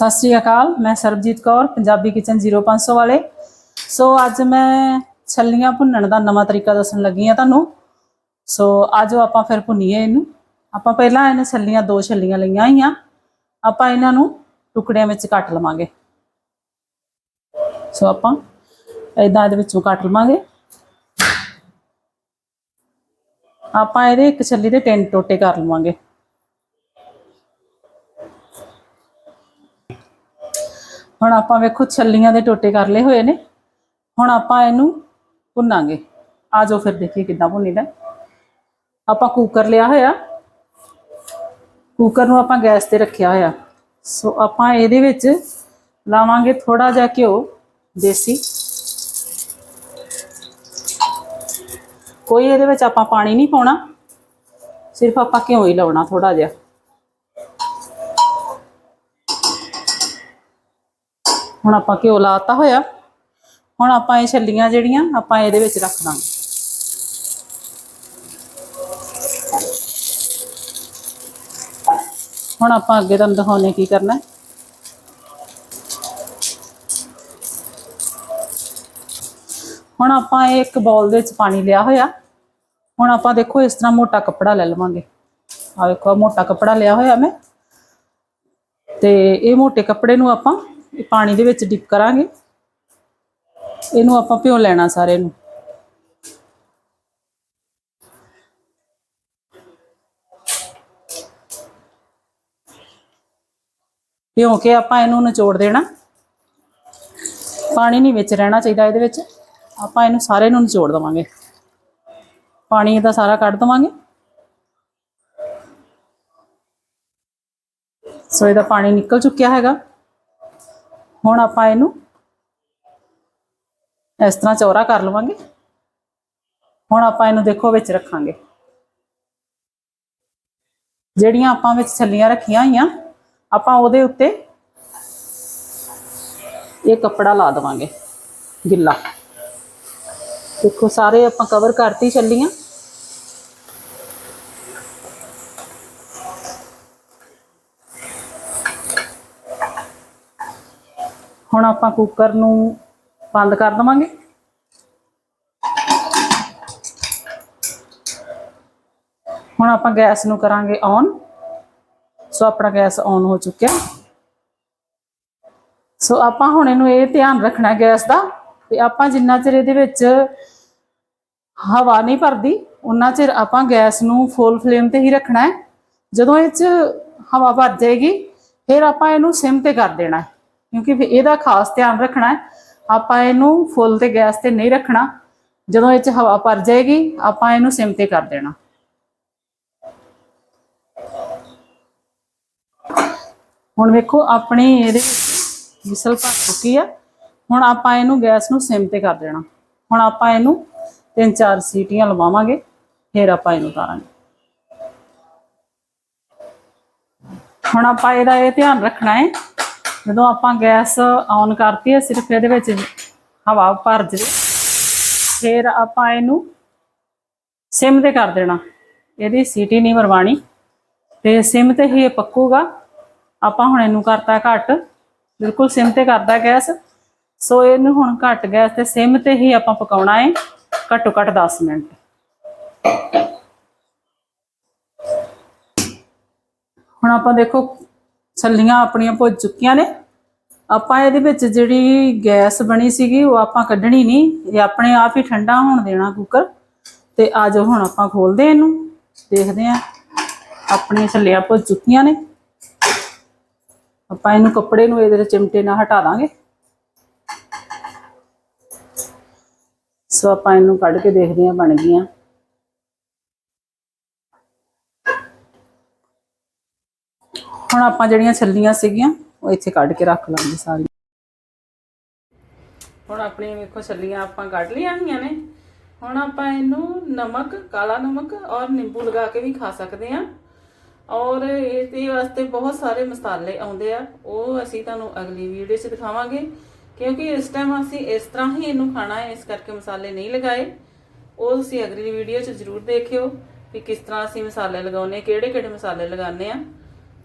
ਸਤਿ ਸ੍ਰੀ ਅਕਾਲ, ਮੈਂ ਸਰਬਜੀਤ ਕੌਰ, ਪੰਜਾਬੀ ਕਿਚਨ 0500 ਵਾਲੇ। ਸੋ ਅੱਜ ਮੈਂ ਛੱਲੀਆਂ ਭੁੰਨਣ ਦਾ ਨਵਾਂ ਤਰੀਕਾ ਦੱਸਣ ਲੱਗੀ ਆ ਤੁਹਾਨੂੰ। ਸੋ ਆਜੋ ਆਪਾਂ ਫਿਰ ਭੁੰਨੀਏ ਇਹਨੂੰ। ਆਪਾਂ ਪਹਿਲਾਂ ਇਹਨੇ ਛੱਲੀਆਂ, ਦੋ ਛੱਲੀਆਂ ਲਈਆਂ ਹੋਈਆਂ। ਆਪਾਂ ਇਹਨਾਂ ਨੂੰ ਟੁਕੜਿਆਂ ਵਿੱਚ ਕੱਟ ਲਵਾਂਗੇ। ਸੋ ਆਪਾਂ ਇਦਾਂ ਇਹਦੇ ਵਿੱਚੋਂ ਕੱਟ ਲਵਾਂਗੇ। ਆਪਾਂ ਇਹਦੇ ਇੱਕ ਛੱਲੀ ਦੇ ਤਿੰਨ ਟੋਟੇ ਕਰ ਲਵਾਂਗੇ। ਹੁਣ ਆਪਾਂ ਵੇਖੋ ਛੱਲੀਆਂ ਦੇ ਟੋਟੇ ਕਰ ਲਏ ਹੋਏ ਨੇ। ਹੁਣ ਆਪਾਂ ਇਹਨੂੰ ਭੁੰਨਾਂਗੇ। ਆ ਜਾਓ ਫਿਰ ਦੇਖੀਏ ਕਿੱਦਾਂ ਭੁੰਨੀਦਾ। ਆਪਾਂ ਕੁੱਕਰ ਲਿਆ ਹੋਇਆ। ਕੁੱਕਰ ਨੂੰ ਆਪਾਂ ਗੈਸ ਤੇ ਰੱਖਿਆ ਹੋਇਆ। ਸੋ ਆਪਾਂ ਇਹਦੇ ਵਿੱਚ ਲਾਵਾਂਗੇ ਥੋੜਾ ਜਿਹਾ ਘਿਓ, ਦੇਸੀ। ਕੋਈ ਇਹਦੇ ਵਿੱਚ ਆਪਾਂ ਪਾਣੀ ਨਹੀਂ ਪਾਉਣਾ। ਸਿਰਫ ਆਪਾਂ ਘਿਓ ਹੀ ਲਾਉਣਾ ਥੋੜਾ ਜਿਹਾ। ਹੁਣ ਆਪਾਂ ਘਿਓ ਲਾਤਾ ਹੋਇਆ। ਹੁਣ ਆਪਾਂ ਇਹ ਛੱਲੀਆਂ ਜਿਹੜੀਆਂ, ਆਪਾਂ ਇਹਦੇ ਵਿੱਚ ਰੱਖ ਦਾਂਗੇ। ਹੁਣ ਆਪਾਂ ਅੱਗੇ ਤੁਹਾਨੂੰ ਦਿਖਾਉਣੇ ਕੀ ਕਰਨਾ ਹੈ। ਹੁਣ ਆਪਾਂ ਇਹ ਇੱਕ ਬਾਉਲ ਦੇ ਵਿੱਚ ਪਾਣੀ ਲਿਆ ਹੋਇਆ। ਹੁਣ ਆਪਾਂ ਦੇਖੋ ਇਸ ਤਰ੍ਹਾਂ ਮੋਟਾ ਕੱਪੜਾ ਲੈ ਲਵਾਂਗੇ। ਆ ਵੇਖੋ ਮੋਟਾ ਕੱਪੜਾ ਲਿਆ ਹੋਇਆ ਮੈਂ। ਤੇ ਇਹ ਮੋਟੇ ਕੱਪੜੇ ਨੂੰ ਆਪਾਂ ਇਹ ਪਾਣੀ ਦੇ ਵਿੱਚ ਡਿਪ ਕਰਾਂਗੇ। ਇਹਨੂੰ ਆਪਾਂ ਭਿਓ ਲੈਣਾ ਸਾਰੇ ਨੂੰ। ਭਿਓ ਕੇ ਆਪਾਂ ਇਹਨੂੰ ਨਿਚੋੜ ਦੇਣਾ। ਪਾਣੀ ਨਹੀਂ ਵਿੱਚ ਰਹਿਣਾ ਚਾਹੀਦਾ ਇਹਦੇ ਵਿੱਚ। ਆਪਾਂ ਇਹਨੂੰ ਸਾਰੇ ਨੂੰ ਨਿਚੋੜ ਦਵਾਂਗੇ। ਪਾਣੀ ਇਹਦਾ ਸਾਰਾ ਕੱਢ ਦਵਾਂਗੇ। ਸੋ ਇਹਦਾ ਪਾਣੀ ਨਿਕਲ ਚੁੱਕਿਆ ਹੈਗਾ। ਹੁਣ ਆਪਾਂ ਇਹਨੂੰ ਇਸ ਤਰ੍ਹਾਂ ਚੌਰਾ ਕਰ ਲਵਾਂਗੇ। ਹੁਣ ਆਪਾਂ ਇਹਨੂੰ ਦੇਖੋ ਵਿੱਚ ਰੱਖਾਂਗੇ। ਜਿਹੜੀਆਂ ਆਪਾਂ ਵਿੱਚ ਛੱਲੀਆਂ ਰੱਖੀਆਂ ਹੋਈਆਂ, ਆਪਾਂ ਉਹਦੇ ਉੱਤੇ ਇਹ ਕੱਪੜਾ ਲਾ ਦੇਵਾਂਗੇ। ਗਿੱਲਾ। ਦੇਖੋ, ਸਾਰੇ ਆਪਾਂ ਕਵਰ ਕਰਤੀ ਛੱਲੀਆਂ। ਹੁਣ ਆਪਾਂ ਕੁੱਕਰ ਨੂੰ ਬੰਦ ਕਰ ਦਵਾਂਗੇ। ਹੁਣ ਆਪਾਂ ਗੈਸ ਨੂੰ ਕਰਾਂਗੇ ਔਨ ਸੋ ਆਪਣਾ ਗੈਸ ਔਨ ਹੋ ਚੁੱਕਿਆ। ਸੋ ਆਪਾਂ ਹੁਣ ਇਹਨੂੰ ਇਹ ਧਿਆਨ ਰੱਖਣਾ ਗੈਸ ਦਾ ਤੇ ਆਪਾਂ ਜਿੰਨਾ ਚਿਰ ਇਹਦੇ ਵਿੱਚ ਹਵਾ ਨਹੀਂ ਭਰਦੀ, ਉਨਾ ਚਿਰ ਆਪਾਂ ਗੈਸ ਨੂੰ ਫੁੱਲ ਫਲੇਮ ਤੇ ਹੀ ਰੱਖਣਾ ਹੈ। ਜਦੋਂ ਇਹ ਚ ਹਵਾ ਭਰ ਜਾਏਗੀ, ਫਿਰ ਆਪਾਂ ਇਹਨੂੰ ਸਿਮ ਤੇ ਕਰ ਦੇਣਾ ਹੈ। ਕਿਉਂਕਿ ਫਿਰ ਇਹਦਾ ਖਾਸ ਧਿਆਨ ਰੱਖਣਾ ਹੈ। ਆਪਾਂ ਇਹਨੂੰ ਫੁੱਲ ਤੇ ਗੈਸ ਤੇ ਨਹੀਂ ਰੱਖਣਾ। ਜਦੋਂ ਇਹ ਚ ਹਵਾ ਭਰ ਜਾਏਗੀ, ਆਪਾਂ ਇਹਨੂੰ ਸਿਮ ਤੇ ਕਰ ਦੇਣਾ। ਹੁਣ ਵੇਖੋ, ਆਪਣੀ ਇਹਦੇ ਵਿੱਚ ਵਿਸਲ ਭਰ ਚੁੱਕੀ ਆ। ਹੁਣ ਆਪਾਂ ਇਹਨੂੰ ਗੈਸ ਨੂੰ ਸਿਮ ਤੇ ਕਰ ਦੇਣਾ। ਹੁਣ ਆਪਾਂ ਇਹਨੂੰ ਤਿੰਨ ਚਾਰ ਸੀਟੀਆਂ ਲਵਾਵਾਂਗੇ, ਫਿਰ ਆਪਾਂ ਇਹਨੂੰ ਉਤਾਰਾਂਗੇ। ਹੁਣ ਆਪਾਂ ਇਹਦਾ ਇਹ ਧਿਆਨ ਰੱਖਣਾ ਹੈ ਜਦੋਂ ਆਪਾਂ ਗੈਸ ਔਨ ਕਰਤੀ ਹੈ, ਸਿਰਫ ਇਹਦੇ ਵਿੱਚ ਹਵਾ ਭਰ ਜਵੇ, ਫਿਰ ਆਪਾਂ ਇਹਨੂੰ ਸਿਮ ਤੇ ਕਰ ਦੇਣਾ। ਇਹਦੀ ਸੀਟੀ ਨਹੀਂ ਮਰਵਾਣੀ ਤੇ ਸਿਮ ਤੇ ਹੀ ਇਹ ਪੱਕੂਗਾ। ਆਪਾਂ ਹੁਣ ਇਹਨੂੰ ਕਰਤਾ ਘੱਟ। ਬਿਲਕੁਲ ਸਿਮ ਤੇ ਕਰਦਾ ਗੈਸ। ਸੋ ਇਹਨੂੰ ਹੁਣ ਘੱਟ ਗੈਸ ਤੇ ਸਿਮ ਤੇ ਹੀ ਆਪਾਂ ਪਕਾਉਣਾ ਹੈ। ਘੱਟੋ ਘੱਟ 10 ਮਿੰਟ। ਹੁਣ ਆਪਾਂ ਦੇਖੋ ਛੱਲੀਆਂ ਆਪਣੀਆਂ ਭੁੱਜ ਚੁੱਕੀਆਂ ਨੇ। ਆਪਾਂ ਇਹਦੇ ਵਿੱਚ ਜਿਹੜੀ ਗੈਸ ਬਣੀ ਸੀਗੀ, ਉਹ ਆਪਾਂ ਕੱਢਣੀ ਨਹੀਂ। ਇਹ ਆਪਣੇ ਆਪ ਹੀ ਠੰਡਾ ਹੋਣ ਦੇਣਾ ਕੁੱਕਰ ਤੇ ਆਜੋ ਹੁਣ ਆਪਾਂ ਖੋਲਦੇ ਇਹਨੂੰ। ਦੇਖਦੇ ਹਾਂ, ਆਪਣੀਆਂ ਛੱਲੀਆਂ ਭੁੱਜ ਚੁੱਕੀਆਂ ਨੇ। ਆਪਾਂ ਇਹਨੂੰ ਕੱਪੜੇ ਨੂੰ ਇਹਦੇ ਚਿਮਟੇ ਨਾਲ ਹਟਾ ਦਾਂਗੇ। ਸੋ ਆਪਾਂ ਇਹਨੂੰ ਕੱਢ ਕੇ ਦੇਖਦੇ ਹਾਂ ਬਣ ਗਈਆਂ। ਹੁਣ ਆਪਾਂ ਜਿਹੜੀਆਂ ਛੱਲੀਆਂ ਸੀਗੀਆਂ, ਉਹ ਇੱਥੇ ਕੱਢ ਕੇ ਰੱਖ ਲਾਂਗੇ ਸਾਰੀਆਂ। ਹੁਣ ਆਪਣੀਆਂ ਵੇਖੋ ਛੱਲੀਆਂ ਆਪਾਂ ਕੱਢ ਲਈਆਂ ਹੋਈਆਂ ਨੇ। ਹੁਣ ਆਪਾਂ ਇਹਨੂੰ ਨਮਕ, ਕਾਲਾ ਨਮਕ ਔਰ ਨਿੰਬੂ ਲਗਾ ਕੇ ਵੀ ਖਾ ਸਕਦੇ ਹਾਂ। ਔਰ ਇਹਦੇ ਵਾਸਤੇ ਬਹੁਤ ਸਾਰੇ ਮਸਾਲੇ ਆਉਂਦੇ ਆ। ਉਹ ਅਸੀਂ ਤੁਹਾਨੂੰ ਅਗਲੀ ਵੀਡੀਓ 'ਚ ਦਿਖਾਵਾਂਗੇ। ਕਿਉਂਕਿ ਇਸ ਟਾਈਮ ਅਸੀਂ ਇਸ ਤਰ੍ਹਾਂ ਹੀ ਇਹਨੂੰ ਖਾਣਾ ਹੈ, ਇਸ ਕਰਕੇ ਮਸਾਲੇ ਨਹੀਂ ਲਗਾਏ। ਉਹ ਤੁਸੀਂ ਅਗਲੀ ਵੀਡੀਓ 'ਚ ਜ਼ਰੂਰ ਦੇਖਿਓ ਕਿ ਕਿਸ ਤਰ੍ਹਾਂ ਅਸੀਂ ਮਸਾਲੇ ਲਗਾਉਨੇ ਕਿਹੜੇ ਕਿਹੜੇ ਮਸਾਲੇ ਲਗਾਉਂਦੇ ਆ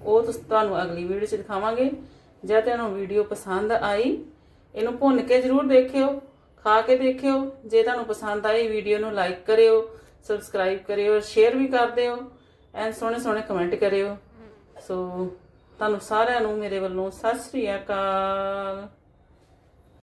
ਉਹ ਤੁਹਾਨੂੰ ਅਗਲੀ ਵੀਡੀਓ 'ਚ ਦਿਖਾਵਾਂਗੇ। ਜੇ ਤੁਹਾਨੂੰ ਵੀਡੀਓ ਪਸੰਦ ਆਈ ਇਹਨੂੰ ਭੁੰਨ ਕੇ ਜਰੂਰ ਦੇਖਿਓ ਖਾ ਕੇ ਦੇਖਿਓ। ਜੇ ਤੁਹਾਨੂੰ ਪਸੰਦ ਆਈ ਵੀਡੀਓ ਨੂੰ ਲਾਈਕ ਕਰਿਓ ਸਬਸਕ੍ਰਾਈਬ ਕਰਿਓ ਸ਼ੇਅਰ ਵੀ ਕਰ ਦਿਓ। ਐਂਡ ਸੋਹਣੇ ਸੋਹਣੇ ਕਮੈਂਟ ਕਰਿਓ। ਸੋ ਤੁਹਾਨੂੰ ਸਾਰਿਆਂ ਨੂੰ ਮੇਰੇ ਵੱਲੋਂ ਸਤਿ ਸ੍ਰੀ ਅਕਾਲ।